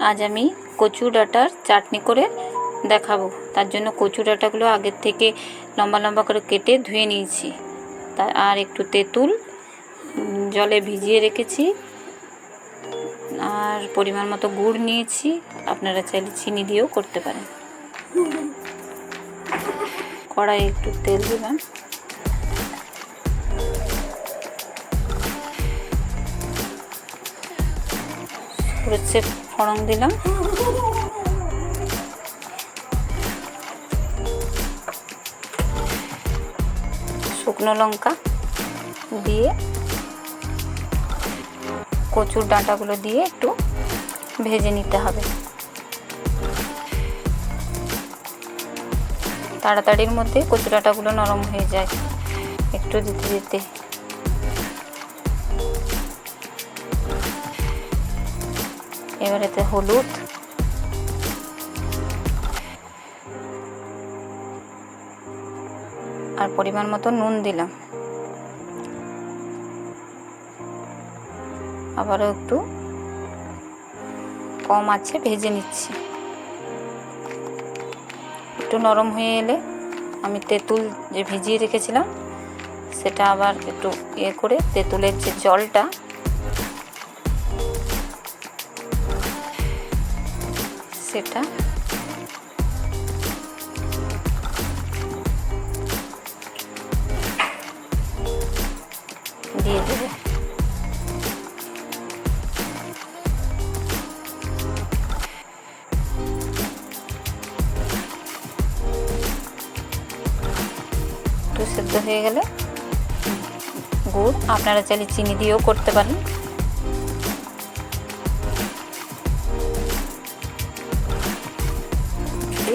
আজ আমি কচু ডাঁটার চাটনি করে দেখাবো। তার জন্য কচু ডাঁটাগুলো আগের থেকে লম্বা লম্বা করে কেটে ধুয়ে নিয়েছি। তা আর একটু তেঁতুল জলে ভিজিয়ে রেখেছি। আর পরিমাণ মতো গুড় নিয়েছি। আপনারা চাইলে চিনি দিয়েও করতে পারেন। কড়াই একটু তেল দিলাম। হচ্ছে ফড়ং দিলাম। শুকনো লঙ্কা দিয়ে কচুর ডাঁটাগুলো দিয়ে একটু ভেজে নিতে হবে। তাড়াতাড়ির মধ্যে কচু ডাঁটাগুলো নরম হয়ে যায়। একটু দিতে দিতে এবার এতে হলুদ। আর পরিমাণ মতো নুন দিলাম। আবারও একটু কম আছে, ভেজে নিচ্ছি। একটু নরম হয়ে এলে আমি তেঁতুল যে ভিজিয়ে রেখেছিলাম, সেটা আবার একটু ইয়ে করে তেঁতুলের যে জলটা সেটা দিয়ে দেবো। সেদ্ধ হয়ে গেলে গুড়। আপনারা চাইলে চিনি দিয়েও করতে পারেন।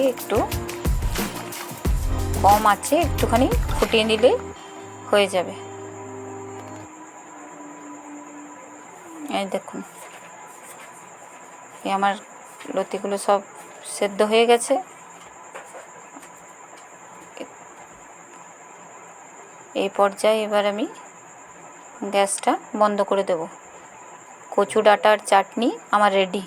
দিয়ে একটু কম আছে, একটুখানি ফুটিয়ে নিলে হয়ে যাবে। এই দেখুন, এই আমার লতিগুলো সব সেদ্ধ হয়ে গেছে। এই পর্যায়ে এবার আমি গ্যাসটা বন্ধ করে দেব। কচু ডাঁটার চাটনি আমার রেডি।